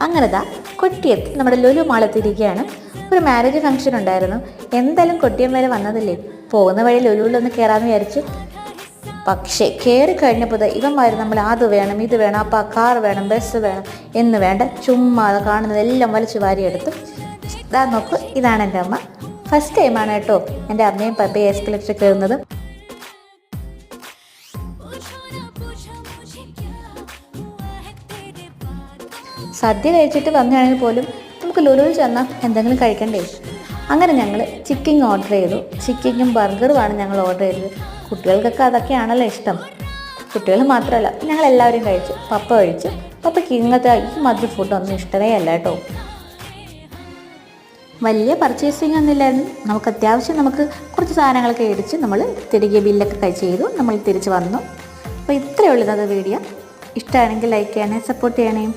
അങ്ങനെതാ കൊട്ടിയത്ത് നമ്മുടെ ലുലു മാളത്തിരിക്കുകയാണ് ഒരു marriage function ഉണ്ടായിരുന്നു. എന്തായാലും കൊട്ടിയം വരെ വന്നതല്ലേ? പോകുന്ന വഴി ലുലുവിലൊന്ന് കയറാമെന്ന് വിചാരിച്ചു. പക്ഷേ കയറി കഴിഞ്ഞപ്പോൾ ഇവന്മാർ നമ്മൾ അത് വേണം ഇത് വേണം അപ്പം കാർ വേണം ബസ് വേണം എന്ന് വേണ്ട ചുമ്മാ കാണുന്നത് കാണുന്നതെല്ലാം വലിച്ചു വാരിയെടുത്തു. ഇതാ നോക്കൂ ഇതാണ് എന്റെ അമ്മ. ഫസ്റ്റ് ടൈമാണ് കേട്ടോ എന്റെ അമ്മയും പപ്പയും എസ്കലേറ്റർ കയറുന്നത്. സദ്യ കഴിച്ചിട്ട് വന്നതാണെങ്കിൽ പോലും നമുക്ക് ലുലുവിൽ ചെന്നാൽ എന്തെങ്കിലും കഴിക്കണ്ടേ? അങ്ങനെ ഞങ്ങൾ ചിക്കിങ് ഓർഡർ ചെയ്തു. ചിക്കിങ്ങും ബർഗറുമാണ് ഞങ്ങൾ ഓർഡർ ചെയ്തത്. കുട്ടികൾക്കൊക്കെ അതൊക്കെയാണല്ലോ ഇഷ്ടം. കുട്ടികൾ മാത്രമല്ല ഞങ്ങൾ എല്ലാവരും കഴിച്ചു. പപ്പ കഴിച്ചു. പപ്പയ്ക്ക് ഇങ്ങനത്തെ ഈ മധുര ഫുഡൊന്നും ഇഷ്ടമേ അല്ല കേട്ടോ. വലിയ പർച്ചേസിങ് ഒന്നുമില്ലായിരുന്നു നമുക്ക് അത്യാവശ്യം നമുക്ക് കുറച്ച് സാധനങ്ങളൊക്കെ മേടിച്ച് നമ്മൾ തിരികെ ബില്ലൊക്കെ ചെയ്തു. നമ്മൾ തിരിച്ച് വന്നു. അപ്പോൾ ഇത്രയേ ഉള്ളൂ ഇന്നത്തെ വീഡിയോ ഇഷ്ടമാണെങ്കിൽ ലൈക്ക് ചെയ്യണേ സപ്പോർട്ട് ചെയ്യണേ.